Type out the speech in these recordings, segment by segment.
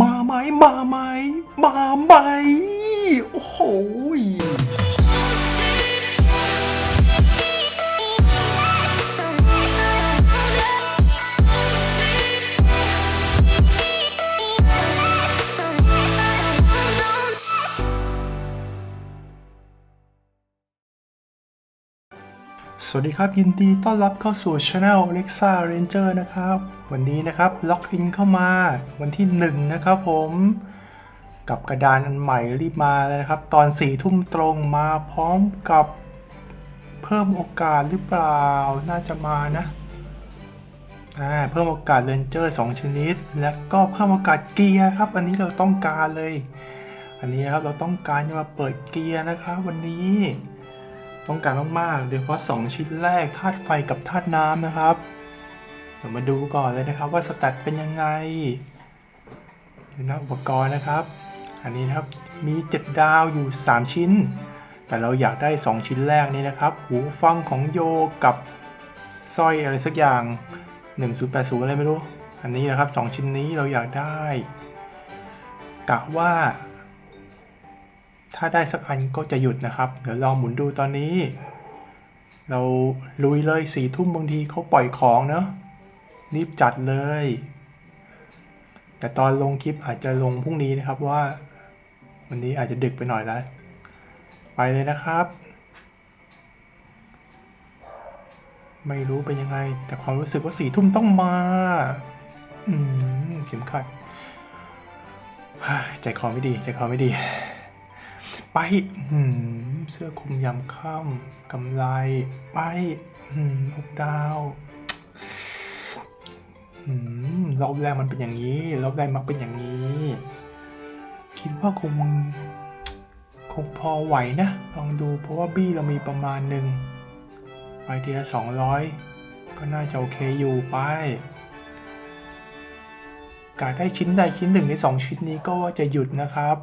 มาไหมมาไหมมาไหมโอ้โห สวัสดีครับ ยินดีต้อนรับเข้าสู่ช anel Alexa Ranger นะครับ วันนี้นะครับล็อกอินเข้ามาวันที่ 1 นะครับผม กับกระดานอันใหม่รีบมาเลยนะครับ ตอน4ี่ทุ่มตรงมาพร้อมกับเพิ่มโอกาสหรือเปล่าน่าจะมานะอ่าเพิ่มโอกาสเรนเจอร์2ชนิด และก็เพิ่มโอกาสเกียร์ครับ อันนี้เราต้องการเลย อันนี้นะครับเราต้องการจะมาเปิดเกียร์นะครับ วันนี้ ต้องการมากๆโดยเฉพาะ 2 ชิ้นแรกธาตุไฟกับธาตุน้ำนะครับเดี๋ยวมาดูก่อนเลยนะครับว่าสแตทเป็นยังไงดูนะอุปกรณ์นะครับ อันนี้นะครับมี 7 ดาวอยู่ 3 ชิ้น แต่เราอยากได้ 2 ชิ้นแรกนี้นะครับ หูฟังของโยกับสร้อยอะไรสักอย่าง 1080อะไรไม่รู้ อันนี้นะครับ 2 ชิ้นนี้เราอยากได้กะว่า ถ้าได้สักอันก็จะหยุดนะครับ เดี๋ยวลองหมุนดูตอนนี้ เราลุยเลยสี่ทุ่มบางทีเขาปล่อยของเนอะรีบจัดเลย แต่ตอนลงคลิปอาจจะลงพรุ่งนี้นะครับว่า วันนี้อาจจะดึกไปหน่อยแล้ว ไปเลยนะครับ ไม่รู้เป็นยังไง แต่ความรู้สึกว่าสี่ทุ่มต้องมา อืมเข็มขัดใจคอไม่ดี ใจคอไม่ดี ไปหืมเสื้อคลุมยามค่ำกำไร ไปหืมหกดาวหืมรอบแรกมันเป็นอย่างนี้รอบแรกมักเป็นอย่างนี้ คิดว่าคงคงพอไหวนะลองดูเพราะว่าบี้เรามีประมาณหนึ่งไปเดียสองร้อยก็น่าจะโอเคอยู่ไปการได้ชิ้นใดชิ้นหนึ่งในสองชิ้นนี้ก็ว่าจะหยุดนะครับ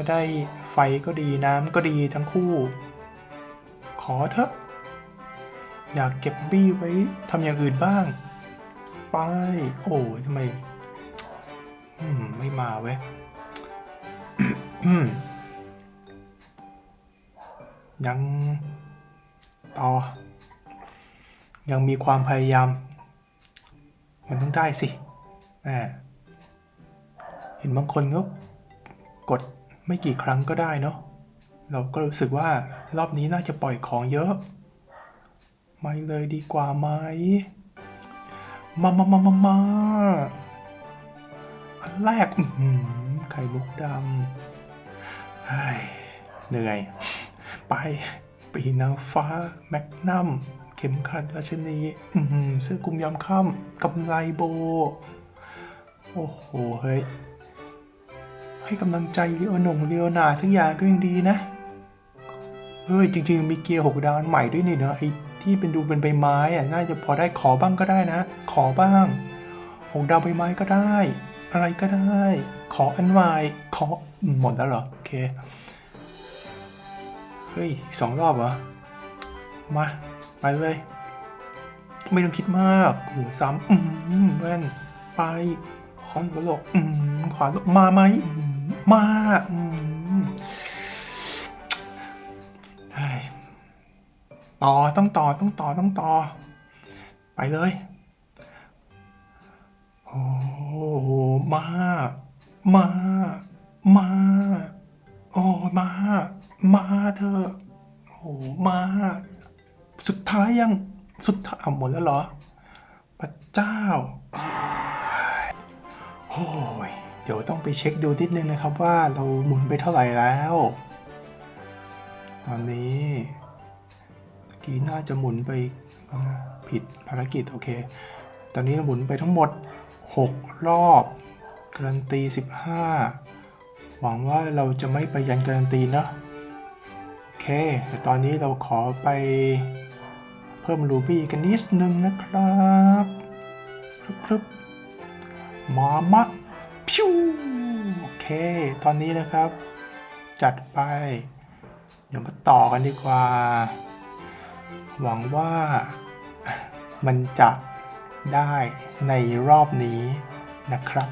ถ้าได้ไฟก็ดีน้ำก็ดีทั้งคู่ ขอเถอะ อยากเก็บบี้ไว้ทำอย่างอื่นบ้าง ไป โอ้ยทำไมมไม่มาเว้ยยังต่อ ยังมีความพยายาม มันต้องได้สิแหมเห็นบางคนก็กด ไม่กี่ครั้งก็ได้เนาะเราก็รู้สึกว่ารอบนี้น่าจะปล่อยของเยอะ ไม่เลยดีกว่าไหมมามามามามาอันแรกไข่มุกดำเหนื่อย ไป ปีนางฟ้า แมกนัม เข็มขัดราชนีอื้อหือเสื้อคลุมยามค่ำกำไรโบ โอ้โห เฮ้ย ให้กำลังใจเรียวหนงเรียวหนาทุกอย่างก็ยังดีนะ เฮ้ยจริง ๆ มีเกียร์หกดาวใหม่ด้วยนี่เนอะไอ้ที่เป็นดูเป็นใบไม้อะน่าจะพอได้ขอบ้างก็ได้นะ ขอบ้างหกดาวใบไม้ก็ได้ อะไรก็ได้ ขออันใหม่ขอหมดแล้วเหรอโอเคเฮ้ยสองรอบเหรอมาไปเลยไม่ต้องคิดมากโอ้โหซ้ำอืมแว่นไปคอนหัวโลกอืมขวาโลกมาไหม มาอืมเฮ้ยต่อต้องต่อต้องต่อต้องต่อ ไปเลยโอ้โหมา มา มา โอ้มา มาเธอโอ้มา สุดท้ายยังสุดท้ายหมดแล้วเหรอพระเจ้าโอ้ย ดี๋ยวต้องไปเช็คดูนิดนึงนะครับว่าเราหมุนไปเท่าไหร่แล้ว ตอนนี้กี้น่าจะหมุนไปผิดภารกิจโอเค ตอนนี้เราหมุนไปทั้งหมด 6 รอบการันตี 15 หวังว่าเราจะไม่ไปยันการันตีนะโอเค แต่ตอนนี้เราขอไปเพิ่มรูบี้กันนิดนึงนะครับพรึบๆมามะ พิวโอเค ตอนนี้นะครับ จัดไป เดี๋ยวมาต่อกันดีกว่า หวังว่ามันจะได้ในรอบนี้นะครับ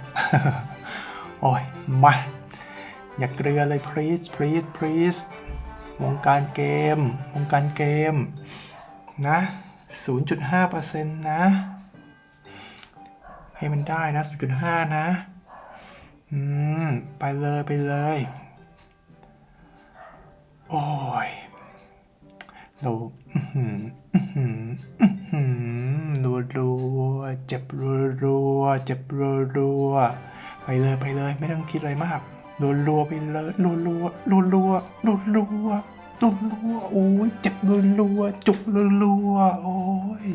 โอ้ย มา อย่าเกลือเลย please please please วงการเกม วงการเกม นะ 0.5%นะ ให้มันได้นะ 0.5 นะ อืม ไปเลยไปเลย โอ้ยเรารัวรัวเจ็บรัวรัวเจ็บรัวรัวไปเลยไปเลย ไม่ต้องคิดอะไรมากรัวรัวไปเลยรัวรัวรัวรัวรัวรัวรัวรัวโอ้ยเจ็บรัวรัวจุกรัวรัวโอ้ย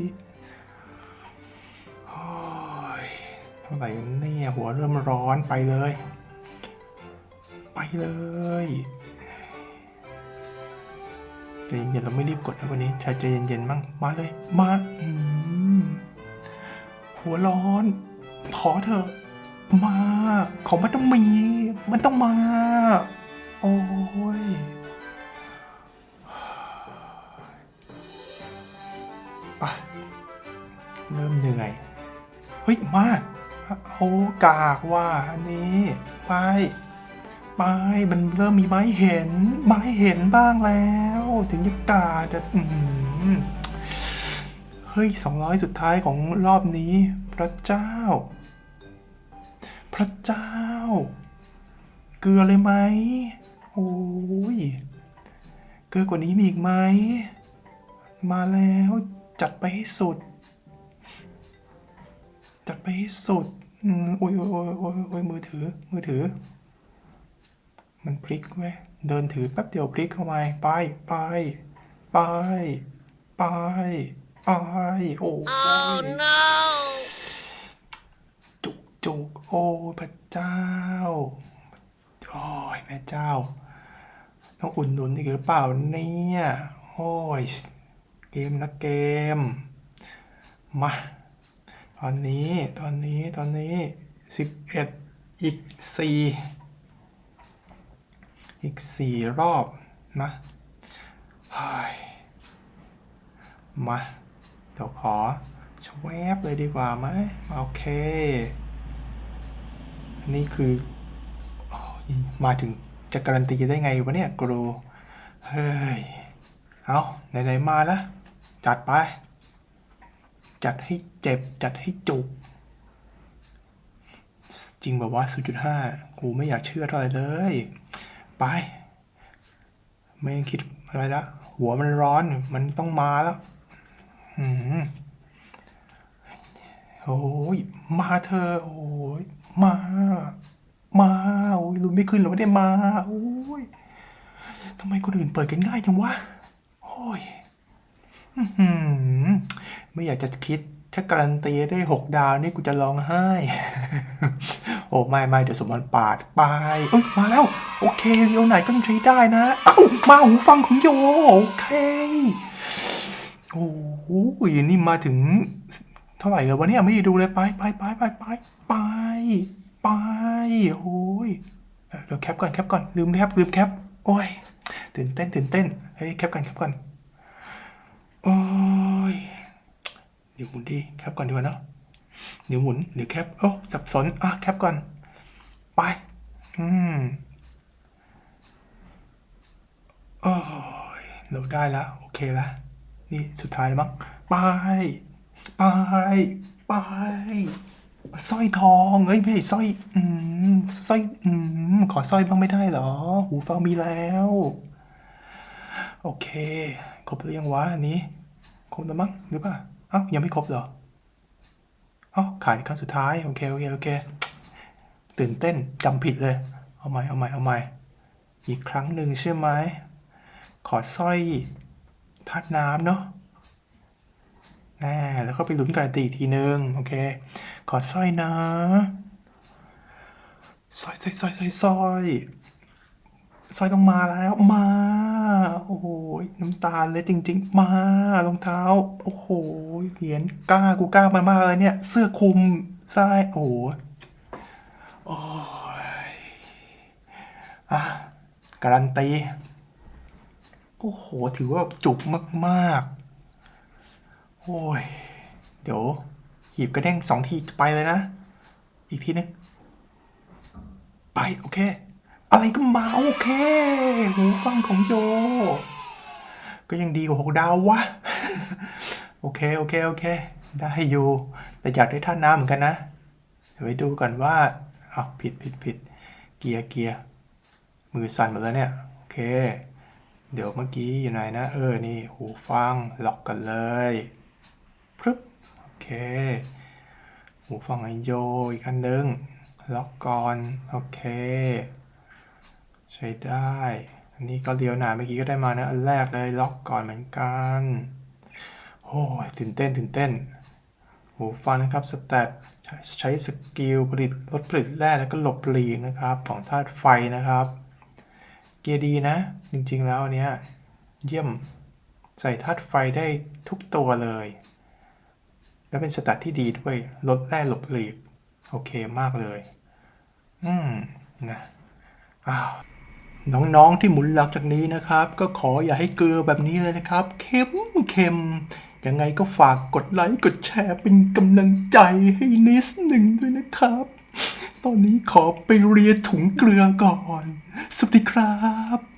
ท่าไหร่เนี่ยหัวเริ่มร้อนไปเลย ไปเลยใจเย็นๆเราไม่รีบกดนะวันนี้ชาใจเย็นๆมั่งมาเลย มาหัวร้อน ขอเถอะมา ของมันต้องมี มันต้องมา โอ้ยไปเริ่มเหนื่อย เฮ้ย มา โอ้กากว่าอันนี้ไปไปมันเริ่มมีไม้เห็น ไม้เห็นบ้างแล้ว ถึงจะกาดอืมเฮ้ยสองร้อยสุดท้ายของรอบนี้ พระเจ้า พระเจ้า เกลือเลยไหมโอ้ยเกลือกว่านี้มีอีกไหมมาแล้วจัดไปให้สุด จัดไปให้สุด โอ้ยโอ้ยโอ้ยโอ้ยโอ้ยมือถือ มือถือ มันพลิกไหมเดินถือแป๊บเดียวพลิกเข้ามาไปไปไปไปไปโอ้ยจุกจุกโอ้พระเจ้าโอ้ยแม่เจ้า ต้องอุ่นหนุนอีกหรือเปล่าเนี่ยโอ้ยเกมนะเกม มา ตอนนี้ตอนนี้ตอนนี้สิบเอ็ดอีกสี่อีกสี่รอบนะเฮ้ยมาเดี๋ยวขอชวบเลยดีกว่าไหมโอเค นี่คืออมาถึงจะการันตีได้ไงวะเนี่ยกรูเฮ้ย เอาไหนๆมาแล้วจัดไป จัดให้เจ็บ จัดให้จุก จริงแบบว่า 0.5 กูไม่อยากเชื่อเท่าไหร่เลย ไป ไม่คิดอะไรละ หัวมันร้อน มันต้องมาแล้วหืมโอ้ย มาเธอ โอ้ย มา มา โอ้ยลุ้นไม่ขึ้นหรอไม่ได้มา โอ้ยทำไมคนอื่นเปิดกันง่ายจังวะ โอ้ย อื้อหือ ไม่อยากจะคิดถ้าการันตีได้หกดาวนี่กูจะร้องไห้ โอ้ไม่ไม่เดี๋ยวสมบัติปาดไปเอ้ยมาแล้ว โอเคเรียวไหนก็ใช้ได้นะ เอ้า มาหูฟังของโย โอเค โอ้โหนี่มาถึง เท่าไหร่แล้ววะเนี่ยไม่ดูเลยไปไปไปไปไปไปไปโอ้ยเออเดี๋ยวแคปก่อนแคปก่อนลืมแคปลืมแคปโอ้ยตื่นเต้นตื่นเต้นเฮ้ยแคปก่อนแคปก่อนโอ้ย เดี๋ยวหมุนดีแคปก่อนดีกว่าเนาะเดี๋ยวหมุนเดี๋ยวแคปโอ้สับสนอะแคปก่อน ไป อืมโอ้ยเราได้แล้ว โอเคล้วนี่สุดท้ายแล้วมั้งไปไปไปสร้อยทองเอ้ยไม่ใช่สร้อย อืมสร้อย อืมขอสร้อยบ้างไม่ได้เหรอ หูฟังมีแล้ว โอเค ครบหรือยังวะอันนี้ ครบแล้วมั้งหรือเปล่า เอ้ายังไม่ครบเหรอเอ้าขาดอีกครั้งสุดท้าย โอเคโอเคโอเค ตื่นเต้นจำผิดเลย เอาใหม่เอาใหม่เอาใหม่ อีกครั้งหนึ่งใช่ไหม ขอสร้อยธาตุน้ำเนาะแน่แล้วก็ไปลุ้นการันตีอีกทีนึง โอเค ขอสร้อยนะสร้อยสร้อยสร้อยสร้อย สร้อยต้องมาแล้ว มา โอ้โหน้ำตาเลยจริง ๆ มารองเท้า โอ้โหเหรียญกล้ากูกล้ามามากเลยเนี่ย เสื้อคลุมใช่โอ้โหโอ้ยอะการันตีโอ้โห ถือว่าจุกมากๆ โอ้ย เดี๋ยว หีบกระเด้งสองทีไปเลยนะ อีกทีนึง ไป โอเค อะไรก็มาโอเคหูฟังของโย ก็ยังดีกว่าหกดาววะ โอเค โอเค โอเค ได้อยู่ แต่อยากได้ท่าน้ำเหมือนกันนะ เดี๋ยวไปดูก่อนว่าอ้าวผิดผิดผิดเกียร์เกียร์มือสั่นหมดแล้วเนี่ย โอเค เดี๋ยวเมื่อกี้อยู่ไหนนะ เออ นี่ หูฟังล็อกกันเลยพรึบโอเค หูฟังไอโยอีกคันหนึ่งล็อกก่อน โอเค ใช้ได้ อันนี้ก็เลี้ยวหนาเมื่อกี้ก็ได้มานะอันแรกเลยล็อกก่อนเหมือนกันโอ้ยตื่นเต้นตื่นเต้นหูฟังนะครับสแตทใช้สกิลผลิตลดผลิตแร่แล้วก็หลบหลีกนะครับ ของธาตุไฟนะครับ เกียร์ดีนะ จริงๆแล้วอันเนี้ยเยี่ยมใส่ธาตุไฟได้ทุกตัวเลย แล้วเป็นสแตทที่ดีด้วยลดแร่หลบหลีก โอเคมากเลย อืม นะ อ้าว น้องๆที่หมุนหลังจากนี้นะครับ ก็ขออย่าให้เกลือแบบนี้เลยนะครับเค็มเค็มยังไงก็ฝากกดไลค์ กดแชร์เป็นกำลังใจให้นิสหนึ่งด้วยนะครับ ตอนนี้ขอไปเรียถุงเกลือก่อน สวัสดีครับ